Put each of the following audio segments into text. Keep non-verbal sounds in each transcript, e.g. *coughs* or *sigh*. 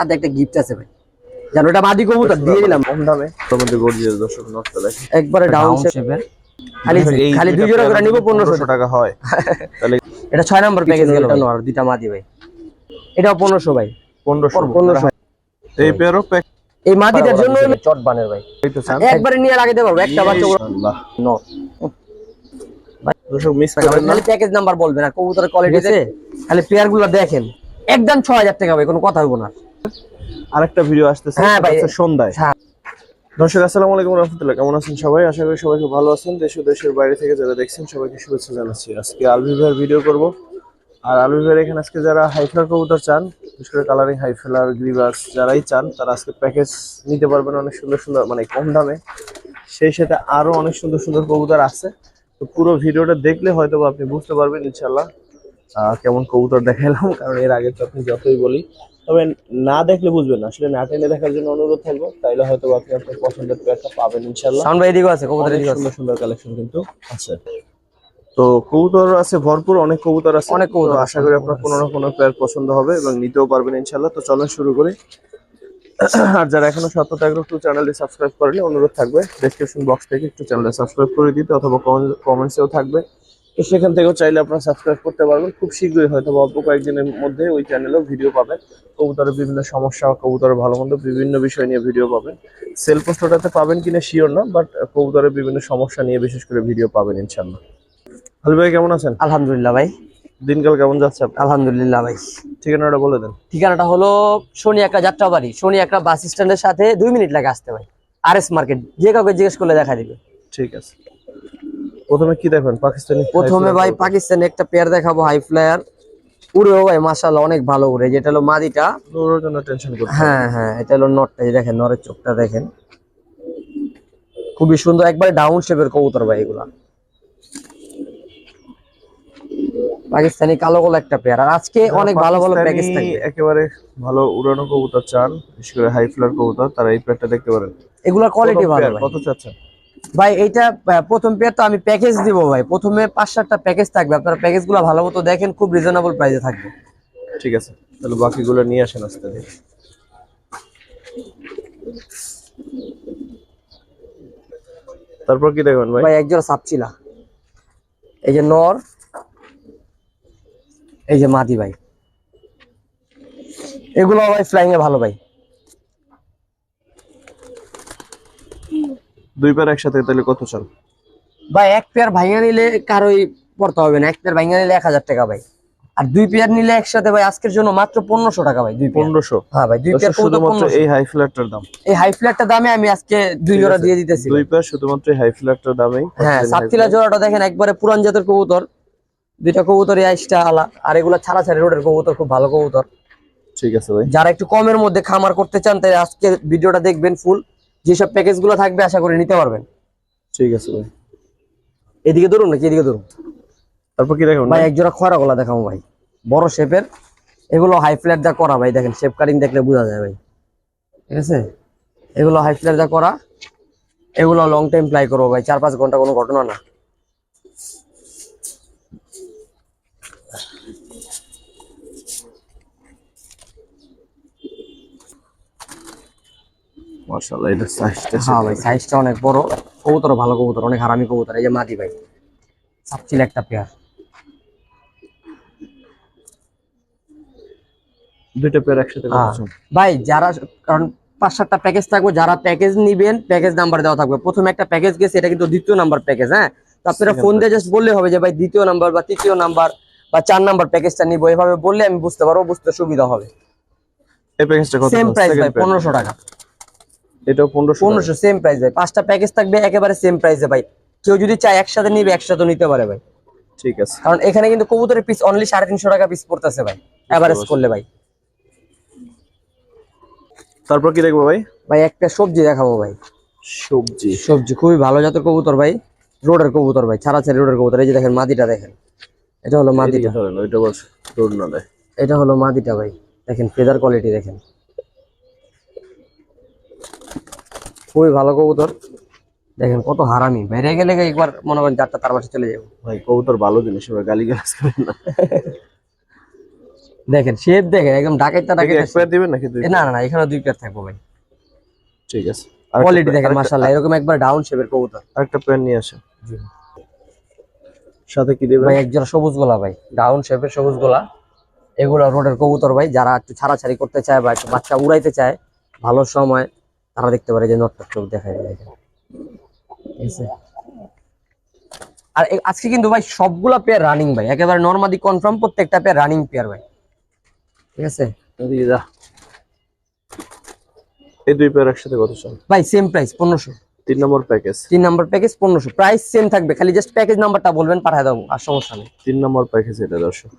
সাথে একটা গিফট আছে ভাই। জানো এটা মাদি কবুতর দিয়ে দিলাম। কম দামে। মধ্যে গর্জিয়াস দর্শক নটটা দেখেন একবারে ডাউন শেপের খালি এই খালি দুই জোড়া করে নিব পনেরোশো পনেরোশো টাকা। হয়। তাহলে এটা ছয় নম্বর প্যাকেজ গেল এটা নর দুইটা মাদি ভাই। এটাও পনেরোশো ভাই। পনেরোশো। পনেরোশো। এই পেয়ারও প্যাক এই মাদিটার জন্য চট বানের ভাই। একবারে নিয়ে লাগাইতে পারব। একটা বাচ্চা আল্লাহ নো দর্শক মিস করবেন না। খালি প্যাকেজ নাম্বার বলবেন আর কবুতরের কোয়ালিটি আছে। খালি পেয়ারগুলো দেখেন। একদম ছ হাজার টাকা ভাই কোনো কথা হইব না। আরেকটা ভিডিও আসতেছে হ্যাঁ ভাই। সেটা সন্ধ্যায়। হ্যাঁ। দর্শক আসসালামু আলাইকুম রহমতুল্লাহ কেমন আছেন সবাই? আশা করি সবাই খুব ভালো আছেন। দেশ ও দেশের বাইরে থেকে যারা দেখছেন সবাইকে শুভেচ্ছা জানাচ্ছি। আজকে আলভি ভাইয়ের ভিডিও করব। আর আলভি ভাইয়ের এখানে আজকে যারা হাইফ্লার কবুতর চান বিশেষ করে কালারিং হাইফ্লার গ্রিবাস যারাই চান তারা আজকে প্যাকেজ নিতে পারবেন অনেক সুন্দর সুন্দর মানে কম দামে। সেই সাথে আরও অনেক সুন্দর সুন্দর কবুতর আছে। তো পুরো ভিডিওটা দেখলে হয়তো আপনি বুঝতে পারবেন ইনশাল্লাহ আহ, কেমন কবুতর দেখাইলাম কারণ এর আগে তো আপনি যতই বলি তবে না দেখলে বুঝবেন না। আসলে না টেনে দেখার জন্য অনুরোধ থাকব। তাইলে হয়তো আপনি আপনার পছন্দের প্লেয়ারটা পাবেন ইনশাল্লাহ সাউন্ড ভাই এদিকেও আছে কবুতরের অনেক সুন্দর সুন্দর কালেকশন কিন্তু আছে। তো কবুতর আছে ভরপুর অনেক কবুতর আছে। অনেক কবুতর আশা করি আপনার কোনো না কোনো প্লেয়ার পছন্দ হবে এবং নিতেও পারবেন ইনশাল্লাহ তো চলেন শুরু করি। আর যারা এখনও সত্যতা এগ্রো টু চ্যানেলটি সাবস্ক্রাইব করেনি অনুরোধ থাকবে। ডেসক্রিপশন বক্স থেকে একটু চ্যানেলটা সাবস্ক্রাইব করে দিতে অথবা কমেন্টসেও থাকবে। তো সেখান থেকেও চাইলে আপনারা সাবস্ক্রাইব করতে পারবেন। খুব শীঘ্রই হয়তো অল্প কয়েকদিনের মধ্যে ওই চ্যানেলেও ভিডিও পাবেন। কবুতরের বিভিন্ন সমস্যা কবুতরের ভালো মন্দ বিভিন্ন বিষয় নিয়ে ভিডিও পাবেন। সেল পোস্টটাতে পাবেন কিনা শিওর না বাট কবুতরের বিভিন্ন সমস্যা নিয়ে বিশেষ করে ভিডিও পাবেন ইনশাল্লাহ আল ভাই কেমন আছেন? আলহামদুলিল্লাহ ভাই। দিনকাল কেমন যাচ্ছে আলহামদুলিল্লাহ ভাই। ঠিকানাটা বলে দেন। ঠিকানাটা হলো শনি একটা যাত্রাবাড়ি শনি একটা বাস স্ট্যান্ডের সাথে দুই মিনিট লাগে আসতে ভাই। আর এস মার্কেট যে কাউকে জিজ্ঞেস করলে দেখা দিবে। ঠিক আছে। প্রথমে কি দেখবেন? পাকিস্তানি প্রথমে ভাই পাকিস্তানে একটা পেয়ার দেখাবো হাই ফ্লায়ার উড়েও ভাই মাশাআল্লাহ অনেক ভালো উড়ে। যেটা হলো মাদিটা। ওর জন্য টেনশন করতে হ্যাঁ হ্যাঁ এটা হলো নটটা দেখেন নরের চোখটা দেখেন। খুবই সুন্দর একবারে ডাউন শেপের কবুতর ভাই এগুলা। পাকিস্তানি কালো কালো একটা পেয়ার আর আজকে অনেক ভালো ভালো পাকিস্তানি প্যাকেজ থাকবে। একেবারে ভালো উড়ানো কবুতর চান বিশেষ করে হাই ফ্লার কবুতর তারা এই প্যাডটা দেখতে পারেন। এগুলার কোয়ালিটি ভালো কত চাচ্ছেন? ভাই এইটা আহ, প্রথম পেয়ার তো আমি প্যাকেজ দিব ভাই। প্রথমে পাঁচ সাতটা প্যাকেজ থাকবে। আপনারা প্যাকেজগুলো ভালো মতো দেখেন খুব রিজনেবল প্রাইসে থাকবে। ঠিক আছে। তাহলে বাকিগুলো নিয়ে আসেন আস্তে ধীরে তারপর কি দেখবেন ভাই? ভাই একজোড়া সাপচিলা। এই যে নর এই যে মাদি ভাই। এগুলো ভাই ফ্লাইং এ ভালো ভাই। দুই পেয়ার একসাথে তাহলে কত চান? ভাই এক পেয়ার ভাইয়া নিলে কারোই পড়তে হবে না। এক পেয়ার ভাইঙা নিলে এক হাজার টাকা ভাই। আর দুই পেয়ার নিলে একসাথে ভাই আজকের জন্য মাত্র পনেরোশো টাকা ভাই দুই পনেরোশো? হ্যাঁ ভাই দুই পেয়ার শুধুমাত্র এই হাই ফ্ল্যাটটার দাম। এই হাই ফ্ল্যাটটা দামে আমি আজকে দুই জোড়া দিয়ে দিতেছি দুই পেয়ার শুধুমাত্র এই হাই ফ্ল্যাটটার দামে হ্যাঁ সাতটিলা জোড়াটা দেখেন একবারে পুরান জাতের কবুতর। দুইটা কবুতর আইসটা আলা। আর এগুলা ছাড়া ছাড়ি রোডের কবুতর খুব ভালো কবুতর। ঠিক আছে ভাই। যারা একটু কমের মধ্যে খামার করতে চান তাই আজকে ভিডিওটা দেখবেন ফুল যেসব প্যাকেজগুলো থাকবে আশা করি নিতে পারবেন। ঠিক আছে ভাই। এদিকে ধরুন নাকি এদিকে ধরুন? তারপর কি দেখবেন ভাই এক জোড়া খয়রা গলা দেখাবো ভাই। বড় শেপের। এগুলো হাই ফ্ল্যাট যা করা ভাই দেখেন শেপ কাটিং দেখলে বোঝা যায় ভাই। ঠিক আছে? এগুলো হাই ফ্ল্যাট যা করা এগুলো লং টাইম প্লাই করব ভাই। চার পাঁচ ঘণ্টা কোনো ঘটনা না। মাশাআল্লাহ এটা সাইজটা হ্যাঁ ভাই সাইজটা অনেক বড়। কবুতর ভালো কবুতর অনেক হারামি কবুতর। এই যে মাদি ভাই সাপচিল একটা পেয়ার দুইটা প্যার একসাথে হ্যাঁ। ভাই যারা কারণ পাঁচ সাতটা প্যাকেজ থাকবে যারা প্যাকেজ নিবেন প্যাকেজ নাম্বার দেওয়া থাকবে। প্রথমে একটা প্যাকেজ গেছে এটা কিন্তু দ্বিতীয় নাম্বার প্যাকেজ হ্যাঁ? তো আপনারা ফোন দিয়ে জাস্ট বললে হবে যে ভাই দ্বিতীয় নাম্বার বা তৃতীয় নাম্বার বা চার নাম্বার প্যাকেজটা নিবো। এভাবে বললে আমি বুঝতে পারব বুঝতে সুবিধা হবে। এই প্যাকেজটা কত সেম প্রাইস ভাই pair। পনেরোশো টাকা। পনেরোশো সেম প্রাইস ভাই। পাঁচটা প্যাকেজ থাকবে একেবারে সেম প্রাইসে ভাই। কেউ যদি চায় একসাথে নিবে একসাথে নিতে পারে ভাই। ঠিক আছে। কারণ এখানে কিন্তু কবুতরের পিস অনলি সাড়ে তিনশো টাকা পিস পড়তেছে ভাই এভারেজ করলে ভাই। তারপর কি দেখব ভাই? ভাই একটা সবজি দেখাবো ভাই। সবজি। সবজি খুবই ভালো জাতের কবুতর ভাই। রোডের কবুতর ভাই ছাড়া ছাড়ি রোডের কবুতর। এই যে দেখেন মাদিটা দেখেন। এটা হলো মাদিটা। এদিকে ধরেন ওইটা বস দৌড় না দেয় এটা হলো মাদিটা ভাই। দেখেন ফেদার কোয়ালিটি দেখেন। খুবই ভালো কবুতর। দেখেন কত হারামি। বেড়ে গেলে একবার মনে করেন চারটা তার পাশে চলে যাব। ভাই কবুতর ভালো জিনিস এবার গালি গালাজ করেন না। দেখেন শেপ দেখেন একদম ডাকাইতা ডাকাইতা এক পেয়ার দিবেন নাকি দুই না না না এখানে দুই পেয়ার থাকব ভাই। ঠিক আছে। কোয়ালিটি দেখেন মাশাআল্লাহ এরকম একবার ডাউন শেপের কবুতর। আরেকটা পেয়ার নিয়ে আসেন। সাথে কি দিবেন? ভাই একজোড়া সবুজ গোলা ভাই ডাউন শেপের সবুজ গোলা। এগুলো রোডের কবুতর ভাই যারা একটু ছাড়াছাড়ি করতে চায় বা একটু বাচ্চা উড়াইতে চায় ভালো সময়। তারা দেখতে পারে যে নটটা চোখ দেখায় দেখেন ঠিক আছে? আর আজকে কিন্তু ভাই সবগুলা পেয়ার রানিং ভাই। একেবারে নর্মালি কনফার্ম প্রত্যেকটা পেয়ার রানিং পেয়ার ভাই। ঠিক আছে? এই দুই পেয়ার একসাথে কত চান? ভাই সেম প্রাইস পনেরোশো। তিন নম্বর প্যাকেজ তিন নম্বর প্যাকেজ পনেরোশো। প্রাইস সেম থাকবে খালি জাস্ট প্যাকেজ নাম্বারটা বলবেন পাঠিয়ে দেবো আর সমস্যা নেই। তিন নম্বর প্যাকেজ এটা দর্শক।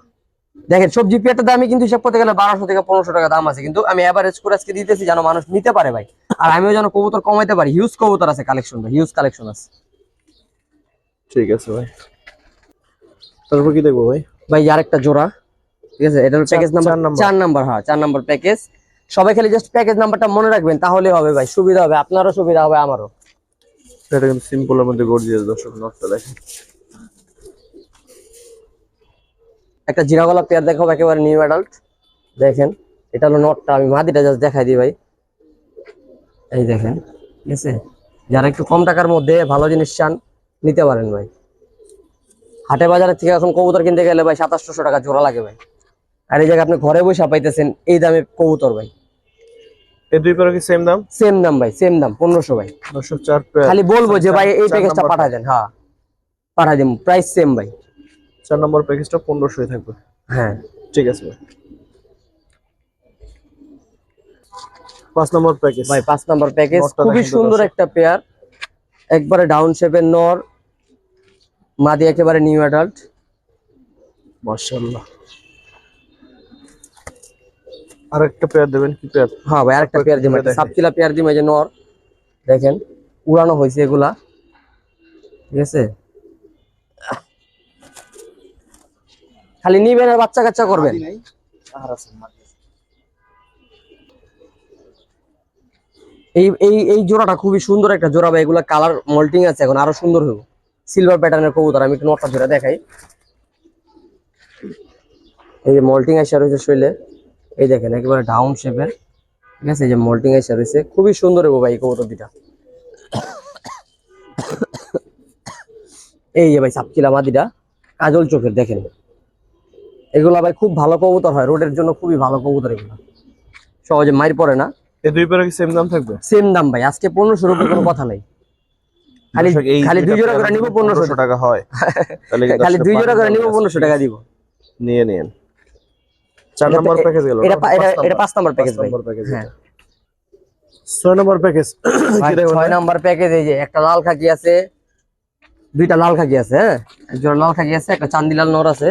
দেখেন সবজি পেয়ারটা দামই কিন্তু হিসাব করতে গেলে বারোশো থেকে পনেরোশো টাকা দাম আছে। কিন্তু আমি অ্যাভারেজ করে আজকে দিতেছি যেন মানুষ নিতে পারে ভাই। আর আমিও যেন কবুতর কমাইতে পারি। হিউজ কবুতর আছে কালেকশন ভাই হিউজ কালেকশন আছে। ঠিক আছে ভাই। তারপর কি দেখব ভাই? ভাই আর একটা জোড়া। ঠিক আছে এটা প্যাকেজ চার- নাম্বার চার নাম্বার। চার নাম্বার হ্যাঁ চার নাম্বার প্যাকেজ সবাই খালি জাস্ট প্যাকেজ নাম্বারটা মনে রাখবেন তাহলে হবে ভাই সুবিধা হবে আপনারও সুবিধা হবে আমারও। এটা কিন্তু সিম্পলের মধ্যে গর্জিয়াস দর্শক নটটা দেখেন। একটা জিরাগলা পেয়ার দেখাবো একেবারে নিউ অ্যাডাল্ট দেখেন এটা হলো নটটা আমি মাদিটা জাস্ট দেখাই দিই ভাই। এই দেখেন ঠিক আছে? যারা একটু কম টাকার মধ্যে ভালো জিনিস চান নিতে পারেন ভাই। হাটে বাজারের থেকে এখন কবুতর কিনতে গেলে ভাই সাতাশশো টাকা জোড়া লাগে ভাই। আর এই জায়গায় আপনি ঘরে বসে পাইতেছেন এই দামে কবুতর ভাই। এই দুই পেয়ার কি সেম দাম? সেম দাম ভাই সেম দাম ভাই। খালি বলব যে ভাই এই প্যাকেজটা পাঠাই দেন হ্যাঁ। পাঠাই দিন প্রাইস সেম ভাই। চার নম্বর প্যাকেজটা পনেরোশোই থাকবে। হ্যাঁ। ঠিক আছে ভাই। পাঁচ নম্বর প্যাকেজ ভাই পাঁচ নম্বর প্যাকেজ খুবই সুন্দর একটা পেয়ার একবারে ডাউন শেপের নর। মাদি একেবারে নিউ অ্যাডাল্ট মাশাআল্লাহ। আরেকটা পেয়ার দেবেন কি পেয়ার হ্যাঁ ভাই আরেকটা পেয়ার খুলে একটা পেয়ার এই যে নর। দেখেন উড়ানো হয়েছে এগুলা। ঠিক আছে? খালি নিবেন আর বাচ্চা কাচ্চা করবেন? এই এই এই জোড়াটা খুবই সুন্দর একটা জোড়া ভাই। এগুলা কালার মল্টিং আছে এখন আরও সুন্দর হবে সিলভার প্যাটার্নের কবুতর আমি একটু নটটা ধরে দেখাই। এই যে মল্টিং আসা রয়েছে শৈলে এই দেখেন একেবারে ডাউন শেপের ঠিক আছে এই যে মল্টিং আসা রয়েছে। খুবই সুন্দর হবে ভাই কবুতর দুটা এই যে ভাই সাপচিলা মাদিটা কাজল চোখের দেখেন। এগুলা ভাই খুব ভালো কবুতর হয় রোডের জন্য খুবই ভালো কবুতর এগুলো। সহজে মাইর পড়ে না। এই দুই পেয়ার কি সেম দাম থাকবে? সেম দাম ভাই আজকে পনেরোশো রুপি কোনো কথা নাই। খালি খালি দুই জোড়া করে নিবো যদি পনেরোশো 1500 টাকা হয়। তাহলে খালি দুই জোড়া করে নিবো নম্বর টাকা দিব। নিয়ে নিন চার নম্বর প্যাকেজ গেল এটা এটা পাঁচ এটা নাম্বার। পাঁচ নাম্বার প্যাকেজ ভাই। নম্বর প্যাকেজ হ্যাঁ। ছয় নম্বর প্যাকেজ ছয়? নাম্বার প্যাকেজ *coughs* এই যে একটা লাল খাকি আছে দুইটা লাল খাকি আছে হ্যাঁ? একজোড়া লাল খাকি আছে একটা চান্দি লাল নর আছে।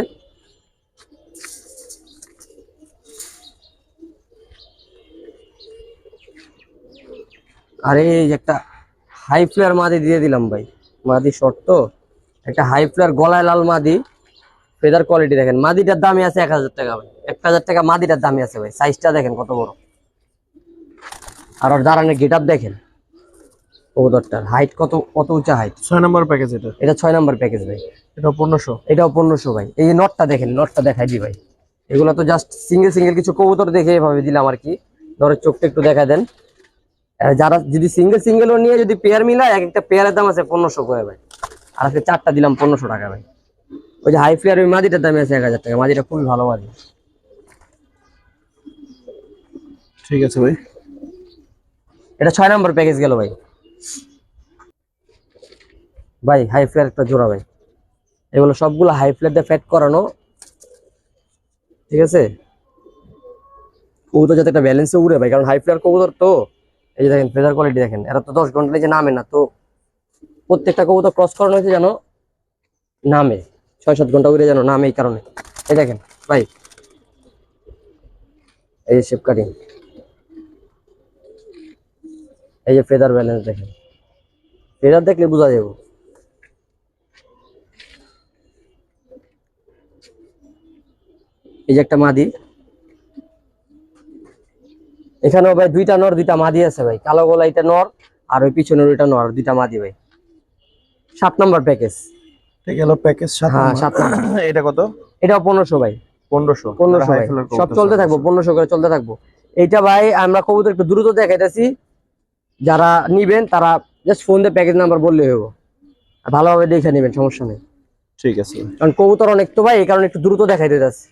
আরে এই একটা হাই ফ্লেয়ার মাদি দিয়ে দিলাম ভাই। মাদি শর্ট তো। একটা হাই ফ্লেয়ার গলায় লাল মাদি। ফেদার কোয়ালিটি দেখেন। মাদিটার দামই আছে এক হাজার টাকা ভাই। এক হাজার টাকা মাদিটার দামই আছে ভাই। সাইজটা দেখেন কত বড়। আর ওর দাঁড়ানোর গেট আপ দেখেন। কবুতরটার হাইট কত কত উঁচা হাইট ছয় নম্বর প্যাকেজ এটা। এটা ছয় নম্বর প্যাকেজ ভাই। এটা পনেরোশো। এটাও পনেরোশো ভাই। এই যে নটটা দেখেন নটটা দেখাই দি ভাই। এগুলো তো জাস্ট সিঙ্গেল সিঙ্গেল কিছু কবুতর দেখে এভাবে দিলাম আর কি। ধরো চোখটা একটু দেখা দেন। যারা যদি সিঙ্গেল সিঙ্গেলও নিয়ে যদি পেয়ার মিলায় এক একটা পেয়ারের দাম আছে পনেরোশো করে ভাই। আর আজকে চারটা দিলাম পনেরোশো টাকা ভাই। ওই যে হাই ফ্লেয়ার ওই মাদিটার দামে আছে এক হাজার টাকা। মাদিটা খুবই ভালো মাদি। ঠিক আছে ভাই। এটা ছয় নম্বর প্যাকেজ গেল ভাই। ভাই হাই ফ্লেয়ার একটা জোড়া ভাই। এগুলো সবগুলো হাই ফ্লেয়ার দিয়ে ফ্যাট করানো। ঠিক আছে? কবুতর যাতে একটা ব্যালেন্সে উড়ে ভাই কারণ হাই ফ্লেয়ার কবুতর তো। এই যে দেখেন ফেদার কোয়ালিটি দেখেন, এরা তো দশ ঘণ্টা নিচে নামে না, তো প্রত্যেকটা কবুতর ক্রস করানো হয়েছে যেন নামে, ছয় সাত ঘণ্টা উড়ে যেন নামে এই কারণে। এই দেখেন, ভাই। এই যে শেপ কাটিং এই যে ফেদার ব্যালেন্স দেখেন। ফেদার দেখলে বোঝা যাবে। এই যে একটা মাদি। এখানেও ভাই দুইটা নর দুইটা মাদি আছে ভাই। কালো গলা এটা নর আর ওই পিছনের ওইটা নর দুইটা মাদি ভাই। সাত নাম্বার প্যাকেজ গেল প্যাকেজ সাত হ্যাঁ, সাত *clears throat* এটা কত? এটাও পনেরোশো ভাই। পনেরোশো। পনেরোশো ভাই। সব চলতে থাকব পনেরোশো করে চলতে থাকব। এইটা ভাই আমরা কবুতর একটু দ্রুত দেখাইতেছি। যারা নিবেন তারা জাস্ট ফোন দিয়ে প্যাকেজ নাম্বার বললেই হব ভালোভাবে দেখে নেবেন সমস্যা নেই। ঠিক আছে। কারণ কবুতর অনেক তো ভাই এই কারণে একটু দ্রুত দেখাইতে যাচ্ছে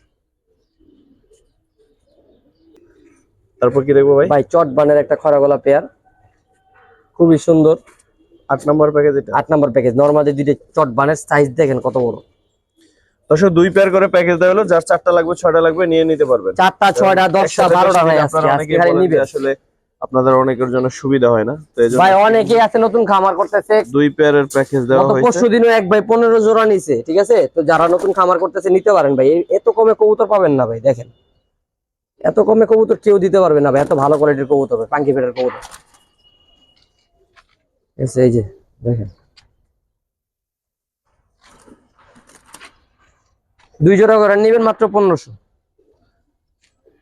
তারপর কি দেখব ভাই? ভাই চট বানের একটা খরা গলা পেয়ার খুবই সুন্দর। আট নম্বর প্যাকেজ এটা? আট নম্বর প্যাকেজ নর্মালি দুইটা চট বানের সাইজ দেখেন কত বড়। দর্শক দুই পেয়ার করে প্যাকেজ দেওয়া হলো। যার চারটা লাগবে ছয়টা লাগবে নিয়ে নিতে পারবেন। চারটা ছয়টা দশটা বারোটা নিবে। আসলে আপনাদের অনেকের জন্য সুবিধা হয় না। ভাই অনেকে আছে নতুন খামার করতেছে। দুই পেয়ারের প্যাকেজ দেওয়া হয়েছে। পরশু দিনও এক ভাই পনেরো জোড়া নিছে ঠিক আছে? তো যারা নতুন খামার করতেছে নিতে পারেন ভাই। এত কমে কবুতর পাবেন না ভাই দেখেন। এত কমে কবুতর কেউ দিতে পারবে না ভাই এত ভালো কোয়ালিটির কবুতর ভাই পাঙ্কি ফেটের কবুতর। এই যে দেখেন। দুই জোড়া করে নিবেন মাত্র পনেরোশো।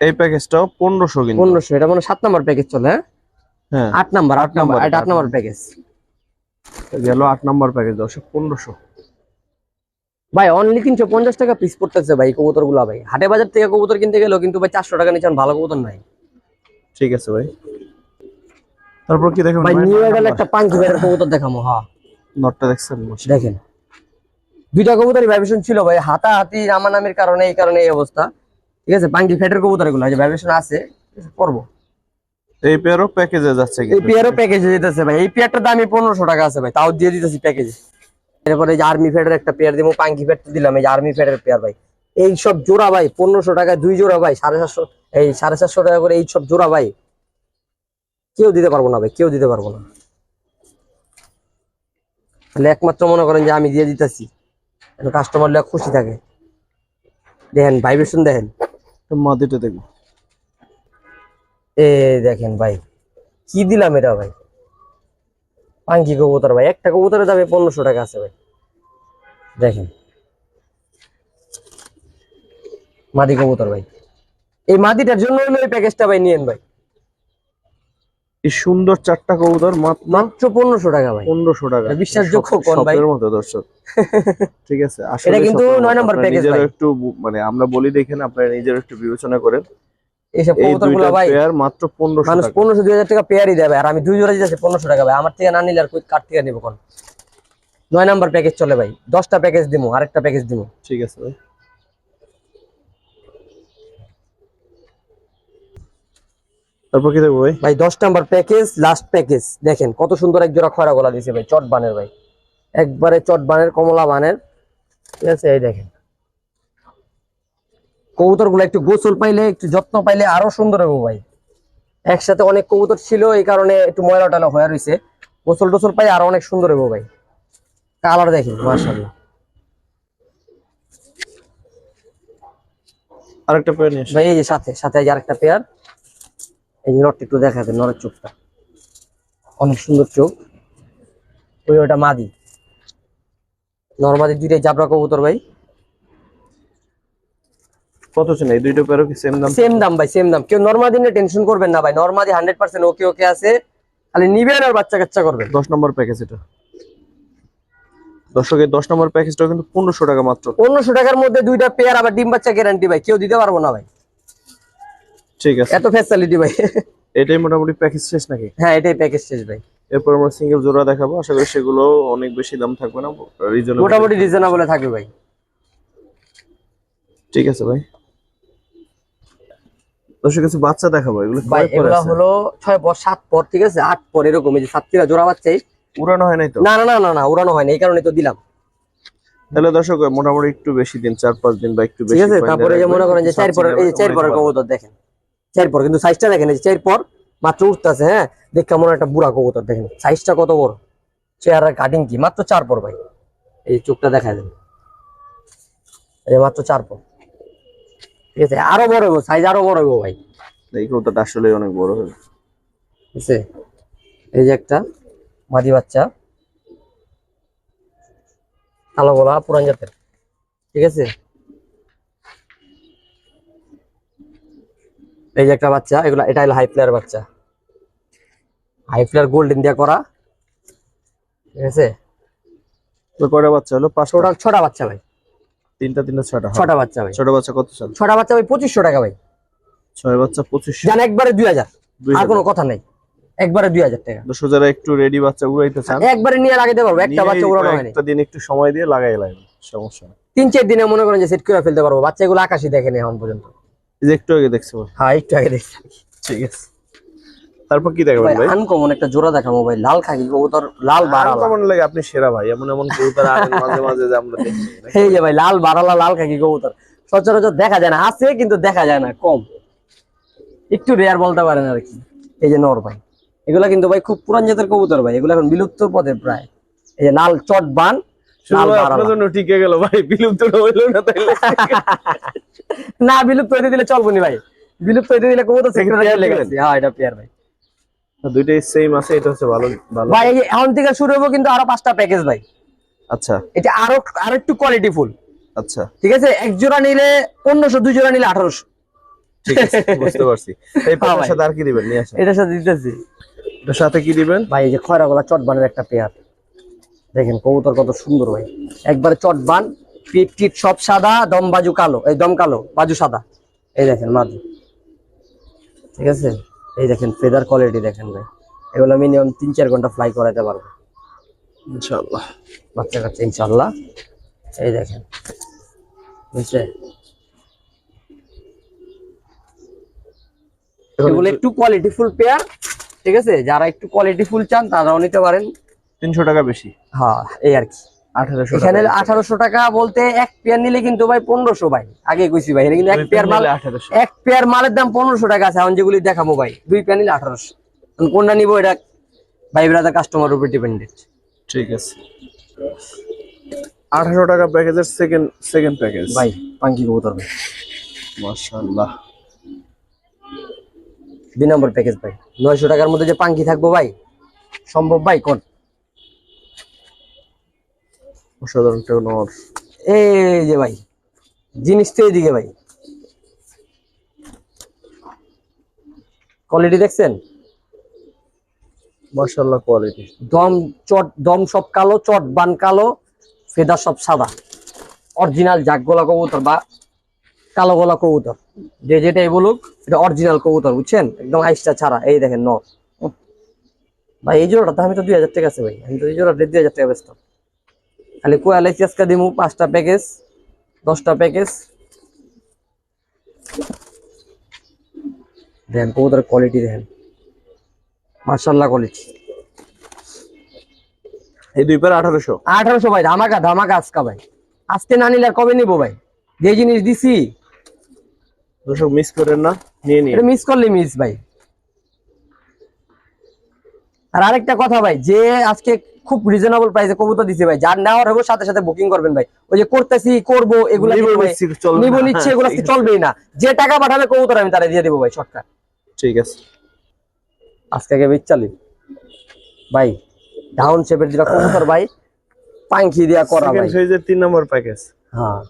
এই প্যাকেজটাও পনেরোশো কিন্তু। পনেরোশো এটা মানে সাত নাম্বার প্যাকেজ চলে হ্যাঁ? হ্যাঁ। আট নাম্বার আট নাম্বার এটা আট নাম্বার প্যাকেজ গেল আট নম্বর প্যাকেজ দশ পনেরোশো। ভাই অনলি তিনশো পঞ্চাশ টাকা পিস পড়তেছে ভাই কবুতরগুলা ভাই। হাটে বাজার থেকে কবুতর কিনতে গেলেও কিন্তু ভাই চারশো টাকা নিচে ভালো কবুতর নাই। ঠিক আছে ভাই। তারপর কি দেখবেন ভাই? নিউ গেলে একটা পাঙ্কি বেড়ের কবুতর দেখামো হ্যাঁ। নটটা দেখছেন দেখেন। দুইটা কবুতরই ভাইব্রেশন ছিল ভাই। হাতা হাতি রামানামের কারণে এই কারণে এই অবস্থা। ঠিক আছে পাঙ্কি ফেটের কবুতরগুলো যে ভাইব্রেশন আছে করব এই পেয়ারও প্যাকেজে যাচ্ছে এই পেয়ারও প্যাকেজে দিতেছে ভাই। এই পেয়ারটার দামই পনেরোশো টাকা আছে ভাই তাও দিয়ে দিতেছি প্যাকেজে এরপরে এই যে আর্মি ফেডের একটা পেয়ার দিব পাঙ্কি ফেড তো দিলাম এই যে আর্মি ফেডের পেয়ার ভাই। এই সব জোড়া ভাই পনেরোশো টাকায় দুই জোড়া ভাই সাড়ে সাতশো এই সাড়ে চারশো টাকা করে এই সব জোড়া ভাই। কেউ দিতে পারব না ভাই কেউ দিতে পারব না। তাহলে একমাত্র মনে করেন যে আমি দিয়ে দিতেছি। কাস্টমার লোক খুশি থাকে। দেখেন ভাইব্রেশন দেখেন। মাদিটা দেখব এ দেখেন ভাই কি দিলাম এটা ভাই? পাঙ্কি কবুতর ভাই একটা কবুতরের দামে পনেরোশো টাকা আছে ভাই। দেখেন। মাদি কবুতর ভাই। এই মাদিটার জন্য হলো এই প্যাকেজটা ভাই নিয়েন ভাই। এই সুন্দর চারটা কবুতর মাত্র পনেরোশো টাকা ভাই। পনেরোশো টাকা। বিশ্বাসযোগ্য কোন ভাই? মতো দর্শক। *laughs* ঠিক আছে আসলে এটা কিন্তু নয় নম্বর ভাই। একটু মানে আমরা বলি দেখেন আপনারা নিজের একটু বিবেচনা করেন। এইসব ভাই পেয়ার মাত্র মানুষ টাকা। পেয়ারই দেবে আর আমি দুই জোড়া দিতেছি পনেরোশো টাকা ভাই। আমার থেকে না নিলে আর কই কার থেকে নিবো কোন? নয় নাম্বার প্যাকেজ চলে ভাই। দশটা প্যাকেজ দিবো আরেকটা প্যাকেজ দিবো ঠিক আছে ভাই। তারপর কি দেখব ভাই? ভাই নাম্বার প্যাকেজ লাস্ট প্যাকেজ দেখেন কত সুন্দর এক জোড়া খয়রা গলা দিয়েছে ভাই চট বানের ভাই। একবারে চট বানের কমলা বানের। ঠিক আছে এই দেখেন। কবুতরগুলো একটু গোসল পাইলে একটু যত্ন পাইলে আরও সুন্দর হবে ভাই। একসাথে অনেক কবুতর ছিল এই কারণে একটু ময়লা টয়লা হয়ে রয়েছে গোসল টোসল পাই আরও অনেক সুন্দর হবে ভাই। কালার দেখেন মাশাআল্লাহ। আরেকটা পেয়ার নিয়ে ভাই এই যে সাথে সাথে এই যে আরেকটা পেয়ার এই যে নটটা একটু দেখাতে নরের চোখটা। অনেক সুন্দর চোখ। ওই ওটা মাদি। নর্মাদি দুইটাই জাবরা কবুতর ভাই। কত ছিল? এই দুইটা পেয়ারও কি সেম দাম? সেম দাম ভাই সেম দাম। কেউ নর্মাদি নিয়ে টেনশন করবেন না ভাই নর্মাদি হান্ড্রেড পার্সেন্ট ওকে ওকে আছে। খালি নিবেন আর বাচ্চা কাচ্চা করবেন। দশ নম্বর প্যাকেজ এটা। দর্শকের দশ নম্বর প্যাকেজটা কিন্তু পনেরোশো টাকা মাত্র। পনেরোশো টাকার মধ্যে দুইটা পেয়ার আবার ডিম বাচ্চা গ্যারান্টি ভাই কেউ দিতে পারব না ভাই। ঠিক আছে। এত ফ্যাসিলিটি ভাই। এটাই মোটামুটি প্যাকেজ শেষ নাকি? হ্যাঁ এটাই প্যাকেজ শেষ ভাই। এরপর আমরা সিঙ্গেল জোড়া দেখাবো। আশা করি সেগুলো অনেক বেশি দাম থাকবে না রিজনেবল মোটামুটি রিজনেবল থাকবে ভাই। ঠিক আছে ভাই। দর্শক কিছু বাচ্চা দেখাবো এগুলো পরে এগুলা? হলো ছয় পর সাত পর ঠিক আছে? আট পর এরকম এই যে সাতটিরা জোড়া বাচ্চাই উড়ানো হয় নাই তো? না না না না না উড়ানো হয়নি এই কারণে তো দিলাম। তাহলে দর্শক মোটামুটি একটু বেশি দিন চার পাঁচ দিন বা একটু বেশি ঠিক আছে তারপরে যে মনে করেন যে চার পরের এই যে চার পরের কবুতর দেখেন। চার পর কিন্তু সাইজটা দেখেন এই যে চার পর মাত্র উঠতেছে হ্যাঁ? দেখ কেমন একটা বুড়া কবুতর দেখেন। সাইজটা কত বড়? চেহারার কাটিং কি? মাত্র চার পর ভাই। এই চোখটা দেখা এই মাত্র চার পর। ঠিক আছে আরও বড় হইব সাইজ আরও বড় হইব ভাই। এই কৌতাটা আসলে অনেক বড় হবে ঠিক আছে এই যে একটা মাদি বাচ্চা। কালো গলা পুরান জাতের। ঠিক আছে? এই যে একটা বাচ্চা এগুলা এটা হলো হাই ফ্লেয়ার বাচ্চা। হাই ফ্লেয়ার গোল্ডেন দিয়া করা। ঠিক আছে? কয়টা বাচ্চা হলো? পাঁচটা। টোটাল ছটা বাচ্চা ভাই। তিনটা তিনটা হবে। ছটা বাচ্চা ভাই। ছোট বাচ্চা কত চান? ছটা বাচ্চা ভাই পঁচিশশো টাকা ভাই। ছয় বাচ্চা পঁচিশ জান একবারে দুই হাজার। আর হাজার। কোনো কথা নেই। একবারে দুই হাজার টাকা। দর্শক যারা একটু রেডি বাচ্চা উড়াইতে চান একবারে নিয়ে লাগাইতে পারব একটা বাচ্চা উড়ানো হয়নি। একটা দিন একটু সময় দিয়ে লাগাই লাগবে সমস্যা নেই। তিন চার দিনে মনে করেন যে সেট করে ফেলতে পারব। বাচ্চাগুলো আকাশি দেখেনি এখন পর্যন্ত। যে একটু আগে দেখছি হ্যাঁ একটু আগে দেখছি। ঠিক আছে। তারপর কি দেখাবেন ভাই আনকমন একটা জোড়া দেখাবো ভাই লাল খাকি কবুতর লাল বারালা। কেমন লাগে আপনি সেরা ভাই এমন এমন কবুতর আনেন মাঝে মাঝে যে আমরা দেখি। এই যে ভাই লাল বারালা লাল খাকি কবুতর। সচরাচর দেখা যায় না আছে কিন্তু দেখা যায় না কম। একটু রেয়ার বলতে পারেন আর কি। এই যে নর ভাই এগুলা কিন্তু ভাই খুব পুরান জাতের কবুতর ভাই এগুলো এখন বিলুপ্ত পথে প্রায়। এই যে লাল চট বান ভাই জন্য টিকে গেল ভাই বিলুপ্ত হইল না তাইলে। *laughs* না বিলুপ্ত হইতে দিলে চলবো নি ভাই। বিলুপ্ত হইতে দিলে কবুতর লেগে হ্যাঁ এটা পেয়ার ভাই। দুইটাই সেম আছে এটা হচ্ছে ভালো ভালো। ভাই এখন থেকে শুরু হব কিন্তু আরও পাঁচটা প্যাকেজ ভাই। আচ্ছা। এটা আরও আরও একটু কোয়ালিটি ফুল আচ্ছা। ঠিক আছে? এক জোড়া নিলে পনেরোশো দুই জোড়া নিলে আঠারোশো। ঠিক আছে বুঝতে পারছি। *laughs* এই পাতার সাথে আর কি দিবেন? নিয়ে আসেন। এটার সাথে দিতেছি। এটার সাথে কি দিবেন? ভাই এই যে খয়রা গলা চটবানের একটা পেয়ার দেখেন কবুতর কত সুন্দর ভাই। একবারে চটবান পিট টিট সব সাদা দম বাজু কালো এই দম কালো বাজু সাদা। এই দেখেন মাদু। ঠিক আছে? এই দেখেন ফেদার কোয়ালিটি দেখেন ভাই। এগুলো মিনিমাম তিন চার ঘণ্টা ফ্লাই করাতে পারবে। ইনশাআল্লাহ। বাচ্চা কাচ্চা ইনশাল্লাহ এই দেখেন বুঝছে এগুলো একটু কোয়ালিটি ফুল পেয়ার ঠিক আছে? যারা একটু কোয়ালিটি ফুল চান তারাও নিতে পারেন। তিনশো টাকা বেশি। হ্যাঁ এই আর কি। এখানে আঠারোশো টাকা বলতে এক পেয়ার নিলে কিন্তু ভাই পনেরোশো ভাই। আগে কইছি ভাই কিন্তু এক পেয়ার মাল আঠারোশো। এক পেয়ার মালের দাম পনেরোশো টাকা আছে এখন যেগুলি দেখাবো ভাই দুই পেয়ার নিলে আঠারোশো। কোনটা নিবো এটা ভাই ব্রাদার কাস্টমার উপর ডিপেন্ডেন্ট ঠিক আছে। আঠারো টাকা প্যাকেজের সেকেন্ড সেকেন্ড প্যাকেজ ভাই পাঙ্কি কবুতর ভাই। মাশাআল্লাহ। দুই নম্বর প্যাকেজ ভাই নয়শো টাকার মধ্যে যে পাঙ্কি থাকব ভাই সম্ভব ভাই কোন? অসাধারণ টেকনোর এই যে ভাই জিনিসটা তো এইদিকে ভাই। কোয়ালিটি দেখছেন? মাশাআল্লাহ কোয়ালিটি দম চট দম সব কালো চট বান কালো ফেদা সব সাদা। অরিজিনাল জাগ গলা কবুতর বা কালো গলা কবুতর। যে যেটাই বলুক এটা অরিজিনাল কবুতর বুঝছেন? একদম আইসটা ছাড়া এই দেখেন ন ভাই এই জোড়াটা আমি তো দুই হাজার টাকা আছে ভাই। আমি তো এই জোড়াটা দুই হাজার টাকা ব্যস্ত খালি কোয়ালাইসি আজকে দিমু পাঁচটা প্যাকেজ দশটা প্যাকেজ। দেখেন কবুতরের কোয়ালিটি দেখেন। মার্শাল্লাহ কোয়ালিটি এই দুই পেয়ার আঠারোশো। আঠারোশো ভাই ধামাকা ধামাকা আজকা ভাই। আজকে না নিলে কবে নিবো ভাই? যে জিনিস দিছি। দর্শক মিস করেন না নিয়ে নিয়ে এটা মিস করলে মিস ভাই। আর আরেকটা কথা ভাই যে আজকে খুব রিজনেবল প্রাইসে কবুতর দিছে ভাই। যার নেওয়ার হবে সাথে সাথে বুকিং করবেন ভাই। ওই যে করতেছি করব এগুলা নিবো নিচ্ছি। নিচ্ছে এগুলো চলবেই না। যে টাকা পাঠাবে কবুতর আমি তারা দিয়ে দেবো ভাই শর্টকাট ঠিক আছে। আজকে আগে বেচালি ভাই ডাউন শেপের যেটা কবুতর ভাই পাঙ্খি দিয়া করা ভাই। তিন নম্বর প্যাকেজ হ্যাঁ।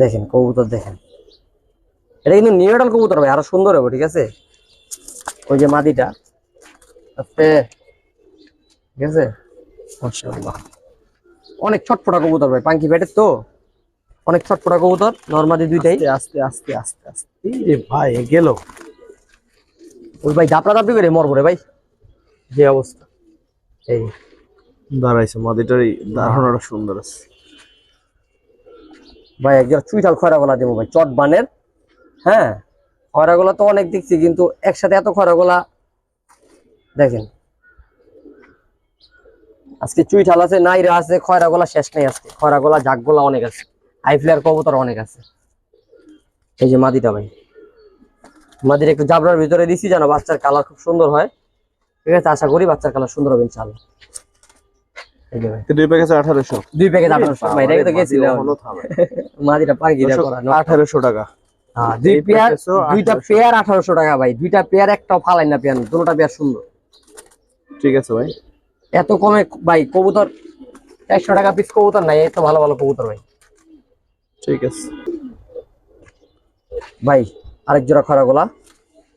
দেখেন কবুতর দেখেন। এটা কিন্তু নিউডাল কবুতর ভাই আরও সুন্দর হবে ঠিক আছে? ওই যে মাদিটা। আস্তে ঠিক আছে মাশাআল্লাহ। অনেক ছটফটা কবুতর ভাই পাঙ্কি পেটের তো? অনেক ছটফটা কবুতর নর্মাদি দুইটাই। আস্তে আস্তে আস্তে আস্তে এই ভাই গেল। ওই ভাই দাপড়া দাপড়ি করে মরবো রে ভাই। যে অবস্থা। এই দাঁড়াইছে মাদিটারই ধারণাটা সুন্দর আছে। ভাই একজন চুইঠাল খয়রা গলা দেবো ভাই চট বানের হ্যাঁ খয়রা গলা তো অনেক দেখছি কিন্তু একসাথে এত খয়রা গলা দেখেন। আজকে চুইঠাল আছে নাইরা আছে খয়রা গলা শেষ নেই আজকে। খয়রা গলা জাগ গলা অনেক আছে। হাই ফ্লেয়ার কবুতর অনেক আছে। এই যে মাদিটা ভাই। মাদির একটু জাবরার ভিতরে দিছি জানো বাচ্চার কালার খুব সুন্দর হয়। ঠিক আছে আশা করি বাচ্চার কালার সুন্দর হবে ইনশাআল্লাহ। দুই প্যাকেজ আঠারোশো। দুই প্যাকেট আঠারোশো। ভাই এটা তো গেছিলাম মাদিটা আঠারোশো টাকা। হ্যাঁ, দুই পেয়ার দুইটা পেয়ার আঠারোশো টাকা ভাই। দুইটা পেয়ার একটাও ফালাই না পেয়ার দুটোটা পেয়ার সুন্দর। ঠিক আছে ভাই। এত কমে ভাই কবুতর একশো টাকা পিস কবুতর নাই এত ভালো ভালো কবুতর ভাই। ঠিক আছে। ভাই আরেক জোড়া খরা গোলা।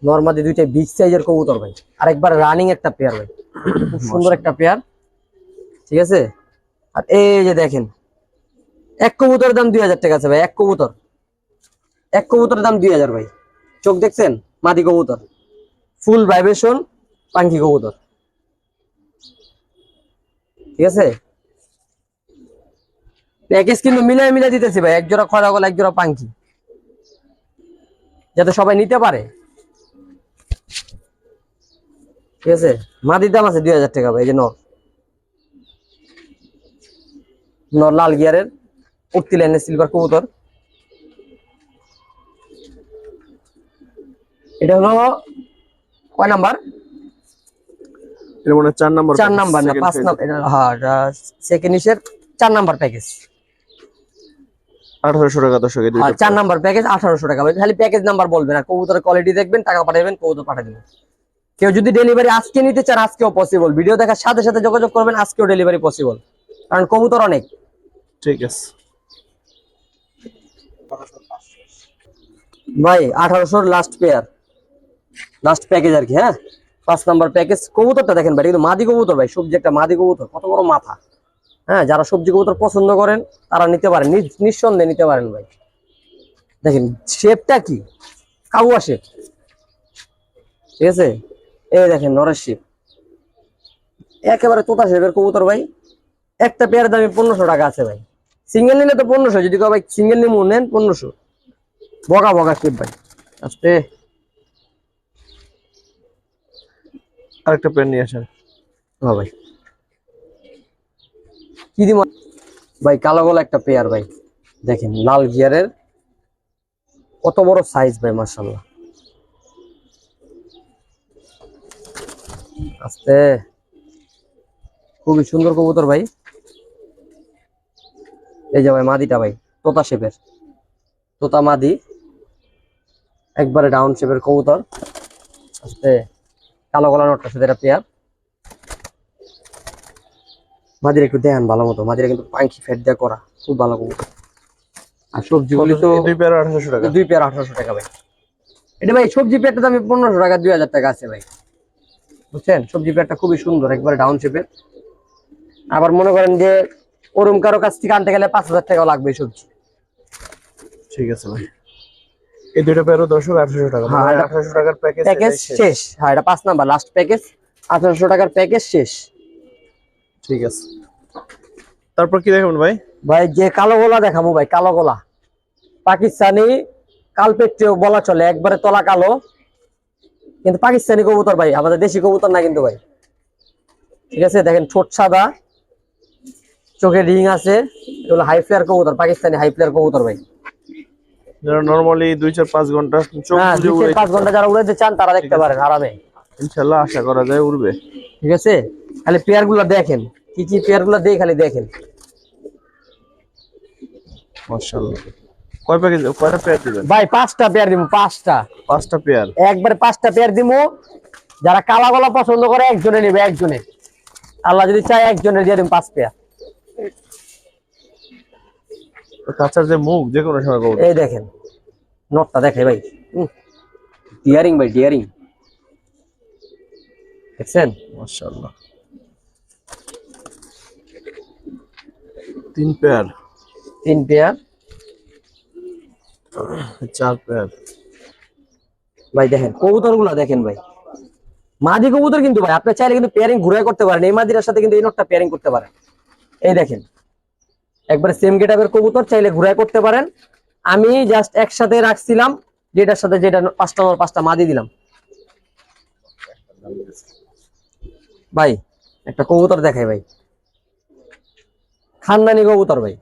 নর্মালি দুইটা বিগ সাইজের কবুতর ভাই। আরেকবার রানিং একটা পেয়ার ভাই। খুব সুন্দর একটা পেয়ার ঠিক আছে? আর এই যে দেখেন এক কবুতরের দাম দুই হাজার টাকা আছে ভাই এক কবুতর। এক কবুতরের দাম দুই হাজার ভাই। চোখ দেখছেন? মাদি কবুতর। ফুল ভাইব্রেশন পাঙ্কি কবুতর। ঠিক আছে? প্যাকেজ কিন্তু মিলাই মিলাই দিতেছি ভাই এক জোড়া খরা গলা এক জোড়া পাঙ্কি যাতে সবাই নিতে পারে। ঠিক আছে? মাদির দাম আছে দুই হাজার টাকা ভাই যে নর। নর লাল গিয়ারের, উঠতি লাইনের সিলভার কবুতর। এটা হলো কয় নাম্বার? মনে চার নাম্বার চার নাম্বার না পাঁচ নাম্বার হ্যাঁ সেকেন্ড ইসের চার নাম্বার প্যাকেজ আঠারোশো টাকা হ্যাঁ চার নাম্বার প্যাকেজ আঠারোশো টাকা। খালি প্যাকেজ নাম্বার বলবেন আর কবুতরের কোয়ালিটি দেখবেন টাকা পাঠাবেন কবুতর পাঠিয়ে দেবেন। কেউ যদি ডেলিভারি আজকে নিতে চান আজকেও পসিবল ভিডিও দেখার সাথে সাথে যোগাযোগ করবেন আজকেও ডেলিভারি পসিবল কারণ কবুতর অনেক। ঠিক আছে। ভাই আঠারোশোর লাস্ট পেয়ার লাস্ট প্যাকেজ আর কি হ্যাঁ? পাঁচ নাম্বার প্যাকেজ কবুতরটা দেখেন ভাই কিন্তু মাদি কবুতর ভাই, সবজি একটা মাদি কবুতর, কত বড় মাথা। হ্যাঁ যারা সবজি কবুতর পছন্দ করেন, তারা নিতে পারেন নিঃসন্দেহে নিতে পারেন ভাই। দেখেন শেপটা কি? কাবুয়া শেপ ঠিক আছে? এই দেখেন নরেশ শেপ একেবারে তোতা শেপের কবুতর ভাই। একটা পেয়ারের দামে পনেরোশো টাকা আছে ভাই। সিঙ্গেল নিলে তো পনেরোশো, যদি কেউ ভাই সিঙ্গেল নিমু নেন, পনেরোশো। বগা বগা শেপ ভাই। আস্তে। আরেকটা পেন নিয়ে আসেন। হ্যাঁ ভাই। কি দিব ভাই কালো গলা একটা পেয়ার ভাই। দেখেন লাল গিয়ারের কত বড় সাইজ ভাই মার্শাল্লাহ আস্তে। খুবই সুন্দর কবুতর ভাই। এই যে ভাই মাদিটা ভাই তোতা শেপের তোতা মাদি। একবারে ডাউন শেপের কবুতর। আস্তে। কালো গলা নটটা সাথে একটা পেয়ার। মাদির একটু দেন ভালো মতো। মাদিরা কিন্তু পাঙ্কি ফেট দিয়ে করা খুব ভালো কবুতর আর সবজিগুলি তো দুই পেয়ার আঠারোশো টাকা। দুই পেয়ার আঠারোশো টাকা ভাই। এটা ভাই সবজি পেয়ারটা দামে পনেরোশো টাকা দুই হাজার টাকা আছে ভাই। বুঝছেন? সবজি পেয়ারটা খুবই সুন্দর একবারে ডাউন শেপের আবার মনে করেন যে ওরম কারও কাছ থেকে আনতে গেলে পাঁচ হাজার টাকাও লাগবে সবজি। ঠিক আছে ভাই। এই দুইটা পেয়ারও দর্শক আঠারোশো টাকা। হ্যাঁ, আঠারোশো টাকার প্যাকেজ প্যাকেজ শেষ। হ্যাঁ এটা পাঁচ নাম্বার লাস্ট প্যাকেজ আঠারোশো টাকার প্যাকেজ শেষ। ঠিক আছে। তারপর কি দেখাবেন ভাই? ভাই যে কালো গোলা দেখাবো ভাই কালো গোলা। পাকিস্তানি কালপেট্রিও বলা চলে একবারে তলা কালো। কিন্তু পাকিস্তানি কবুতর ভাই আমাদের দেশি কবুতর না কিন্তু ভাই। ঠিক আছে দেখেন ছোট সাদা চোখে রিং আছে। এগুলো হাই ফ্লেয়ার কবুতর পাকিস্তানি হাই ফ্লেয়ার কবুতর ভাই। যারা নরমালি দুই চার পাঁচ ঘণ্টা চোখ হ্যাঁ উড়ে থেকে ঘণ্টা যারা উড়াইতে চান তারা দেখতে পারেন আরামে। ইনশাল্লাহ আশা করা যায় উড়বে। ঠিক আছে? খালি পেয়ারগুলো দেখেন। কি কি পেয়ারগুলো দিয়ে খালি দেখেন। মাশাআল্লাহ। কয় প্যাকেজ কয়টা পেয়ার দিবেন? ভাই পাঁচটা পেয়ার দিব পাঁচটা। পাঁচটা পেয়ার। একবারে পাঁচটা পেয়ার দিব যারা কালা গলা পছন্দ করে একজনে নেবে একজনে। আল্লাহ যদি চায় একজনের দিয়ে দিব পাঁচ পেয়ার। কাঁচার যে মুখ যে কোনো সময় এই দেখেন নটটা দেখে ভাই। ডিয়ারিং ভাই ডিয়ারিং দেখছেন? মাশাআল্লাহ। তিন পেয়ার। তিন পেয়ার। চার পেয়ার। ভাই দেখেন কবুতরগুলা দেখেন ভাই। মাদি কবুতর কিন্তু ভাই আপনি চাইলে কিন্তু পেয়ারিং ঘুরে করতে পারেন। এই মাদিরার সাথে কিন্তু এই নটটা পেয়ারিং করতে পারেন। এই দেখেন একবারে সেম গেটাপের কবুতর, চাইলে ঘুরে করতে পারেন। আমি জাস্ট একসাথে রাখছিলাম, যেটার সাথে যেটা পাঁচটা নম্বর পাঁচটা মাদি দিলাম। ভাই, একটা কবুতর দেখাই ভাই। খানদানি কবুতর ভাই।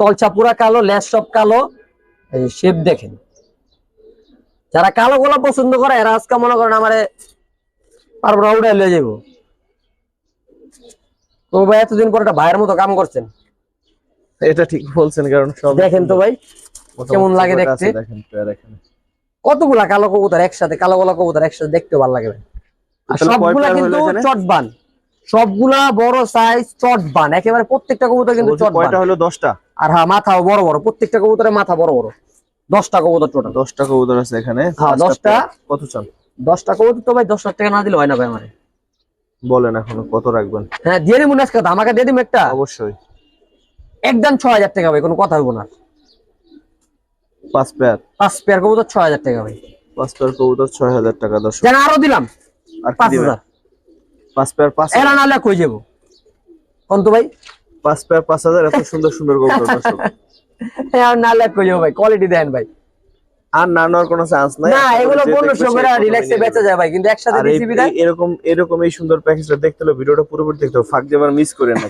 তলচা পুরা কালো ল্যাস সব কালো। এই শেপ দেখেন। যারা কালো গোলাপ পছন্দ করে, এরা আজকে মনে করেন আমারে পারব না উড়ে লিয়ে যাব তো ভাই এতদিন পর একটা ভাইয়ের মতো কাম করছেন। এটা ঠিক বলছেন কারণ সব দেখেন তো ভাই কেমন লাগে দেখতে? কতগুলা কালো কবুতর একসাথে কালো গোলা কবুতর একসাথে দেখতে ভালো লাগে আর সবগুলা কিন্তু? চটবান। সবগুলা বড় সাইজ চটবান। একেবারে প্রত্যেকটা কবুতর কিন্তু চটবান কয়টা হলো? দশটা। আর হ্যাঁ মাথাও বড় বড়। প্রত্যেকটা কবুতরের মাথা বড় বড়। দশটা কবুতর টোটাল দশটা কবুতর আছে এখানে। হ্যাঁ, পাঁচটা দশটা। পেয়ার। কত চান? দশটা কবুতর তো ভাই দশ লাখ টাকা না দিলে হয় না ভাই আমার। বলেন এখন কত রাখবেন? হ্যাঁ দিয়ে দিবো না আজকে আমাকে দিয়ে দিবো একটা? অবশ্যই। একদম ছয় হাজার টাকা ভাই কোনো কথা হইব না। পাঁচ পেয়ার। পাঁচ পেয়ার কবুতর ছয় হাজার টাকা ভাই। পাঁচ পেয়ার কবুতর ছয় হাজার টাকা দর্শক। যেন আরও দিলাম আর কি পাঁচ হাজার। পাঁচ পেয়ার পাঁচ এরা নাহলে কই যাব? কোন তো ভাই? পাঁচ পেয়ার পাঁচ হাজার এত সুন্দর সুন্দর *laughs* কবুতর দর্শক। আর নাহলে কই যাব ভাই? কোয়ালিটি দেন ভাই। আর না নেওয়ার কোনো চান্স নাই। না এগুলো যে পনেরোশো দেখবে করে রিল্যাক্সে বেচা যায় ভাই কিন্তু একসাথে বিদায় এই- এরকম এরকম এই সুন্দর প্যাকেজটা দেখতে হলে ভিডিওটা পুরোপুরি দেখতে হবে। ফাঁক দেবার মিস করে না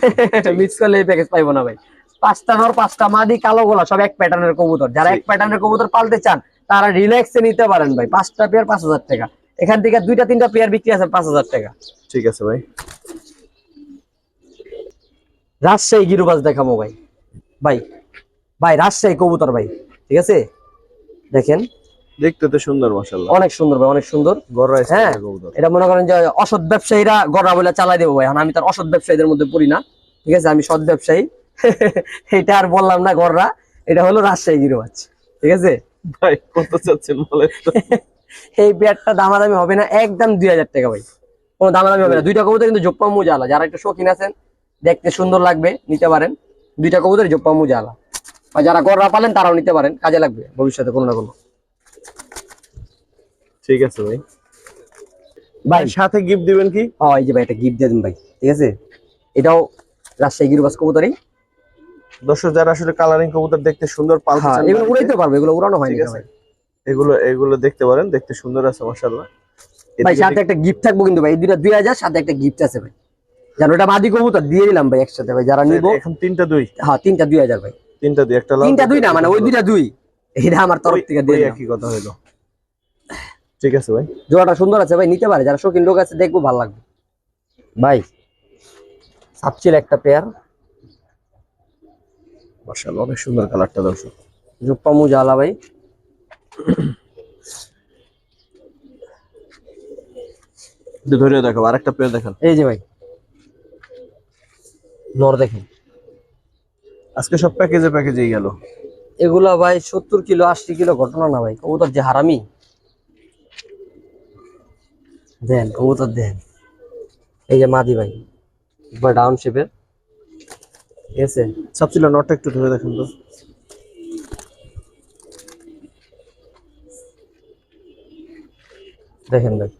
মিস *laughs* করলে এই প্যাকেজ পাইবো না ভাই। পাঁচটা নর পাঁচটা মাদি কালো গোলা সব এক প্যাটার্নের কবুতর। যারা এক প্যাটার্নের কবুতর পালতে চান তারা রিল্যাক্সে নিতে পারেন ভাই। পাঁচটা পেয়ার পাঁচ হাজার টাকা। এখান থেকে দুইটা তিনটা পেয়ার বিক্রি আছে পাঁচ হাজার টাকা। ঠিক আছে ভাই। রাজশাহী গিরুবাজ দেখাবো ভাই। ভাই ভাই রাজশাহী কবুতর ভাই। ঠিক আছে? দেখেন? দেখতে তো সুন্দর মাশাআল্লাহ। অনেক সুন্দর ভাই অনেক সুন্দর। গররা হ্যাঁ স্টাইলের এটা মনে করেন যে অসৎ ব্যবসায়ীরা গড়া বলে চালাই দেবো ভাই। আমি তার অসৎ ব্যবসায়ীদের মধ্যে পড়ি না। ঠিক আছে আমি সৎ ব্যবসায়ী। *laughs* এটা আর বললাম না গড়রা এটা হলো রাজশাহী গিরুবাজ ঠিক আছে? ভাই কত চাচ্ছেন বলেন? *laughs* এই পেয়ারটা দামাদামি হবে না একদম দুই হাজার টাকা ভাই। কোনো দামাদামি হবে না। দুইটা কবুতর কিন্তু জোপ্পা মুজা আলা। যারা একটু শৌখিন আছেন দেখতে সুন্দর লাগবে নিতে পারেন। দুইটা কবুতর জোপ্পা মুজা আলা। বা যারা গড়রা পালেন তারাও নিতে পারেন। কাজে লাগবে ভবিষ্যতে কোনো না কোনো। ঠিক আছে ভাই। ভাই। সাথে গিফট দিবেন কি? ও এই যে ভাই একটা গিফট দিয়ে দিন ভাই। ঠিক আছে? এটাও রাজশাহী গিরুবাজ কবুতরই। দর্শক যারা আসলে কালারিং কবুতর দেখতে সুন্দর পালতে হ্যাঁ চান এগুলো উড়াইতে পারবে এগুলো উড়ানো হয়নি ভাই। এগুলো এগুলো দেখতে পারেন দেখতে সুন্দর আছে মাশাআল্লাহ। ভাই সাথে একটা গিফট থাকব কিন্তু ভাই। এই দুইটা দুই হাজার সাথে একটা গিফট আছে ভাই। জানো এটা মাদি কবুতর দিয়ে দিলাম ভাই একসাথে ভাই। যারা নিবো এখন তিনটা দুই। হ্যাঁ তিনটা দুই হাজার ভাই। তিনটা দুই একটা লাল তিনটা দুই না মানে ওই দুইটা দুই। এটা আমার তরফ থেকে দিয়ে একই কথা হলো ঠিক আছে ভাই। জোড়াটা সুন্দর আছে ভাই নিতে পারে। যারা শৌখিন লোক আছে দেখব ভালো লাগবে। ভাই সাপচিল একটা পেয়ার মাশাআল্লাহ অনেক সুন্দর কালারটা দর্শক। জুপ্পা মুজা আলা ভাই ধরে দেখো আরেকটা পেয়ার দেখেন। এই যে ভাই। নর দেখেন। আজকে সব প্যাকেজে প্যাকেজেই গেল। এগুলা ভাই সত্তর কিলো আশি কিলো ঘটনা না ভাই কবুতর যে হারামি। দেন কবুতর দেন। এই যে মাদি ভাই একবার ডাউন শেপের। ঠিক আছে? সাবছিল নটটা একটু ধরে দেখেন তো। দেখেন ভাই।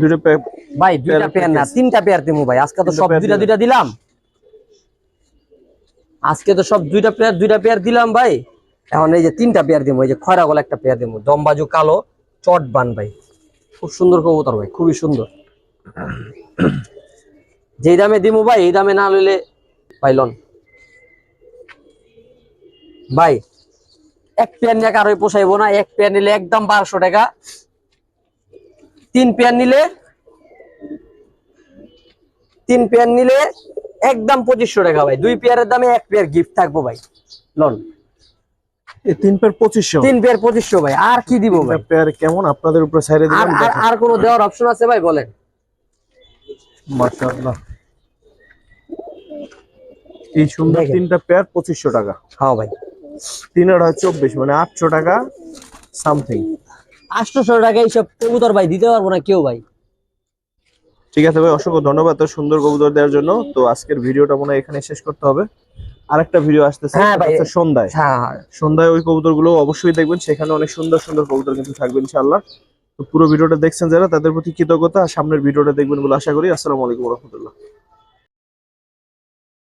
দুটো ভাই দুইটা পেয়ার না তিনটা পেয়ার দিমু ভাই। আজকে তো সব দুইটা দুইটা দিলাম। আজকে তো সব দুইটা পেয়ার দুইটা পেয়ার দিলাম ভাই। এখন এই যে তিনটা পেয়ার দিমু এই যে খয়রা গলা একটা পেয়ার দিমু। দমবাজু কালো চট বান ভাই। খুব সুন্দর কবুতর ভাই খুবই সুন্দর। যেই দামে দিমু ভাই এই দামে না লইলে পাইলন ভাই এক পেয়ার নিয়ে কারোই পোষাইবো না এক পেয়ার নিলে একদম বারোশো টাকা। তিন পেয়ার নিলে তিন পেয়ার নিলে একদম পঁচিশশো টাকা ভাই। দুই পেয়ারের দামে এক পেয়ার গিফট থাকব ভাই লন। তিন পেয়ার পঁচিশশো? তিন পেয়ার পঁচিশশো ভাই আর কি দিব ভাই? পেয়ার কেমন আপনাদের উপরে সাইডে আর আর- আর কোনো দেওয়ার অপশন আছে ভাই বলেন। মাশাআল্লাহ। এই সুন্দর তিনটা পেয়ার পঁচিশশো টাকা। হ্যাঁ ভাই। তিন চব্বিশ মানে আটশো টাকা সামথিং আটশোশো টাকা এইসব কবুতর ভাই দিতে পারব না কেউ ভাই। ঠিক আছে ভাই অসংখ্য ধন্যবাদ তো সুন্দর কবুতর দেওয়ার জন্য। তো আজকের ভিডিওটা মনে হয় এখানে শেষ করতে হবে। আরেকটা ভিডিও আসতেছে হ্যাঁ সন্ধ্যায়। হ্যাঁ হ্যাঁ। সন্ধ্যায় ওই কবুতরগুলো অবশ্যই দেখবেন সেখানে অনেক সুন্দর সুন্দর কবুতর কিন্তু থাকবে ইনশাআল্লাহ। তো পুরো ভিডিওটা দেখছেন যারা তাদের প্রতি কৃতজ্ঞতা। সামনের ভিডিওটা দেখবেন বলে আশা করি। আসসালামু আলাইকুম রহমতুল্লাহ।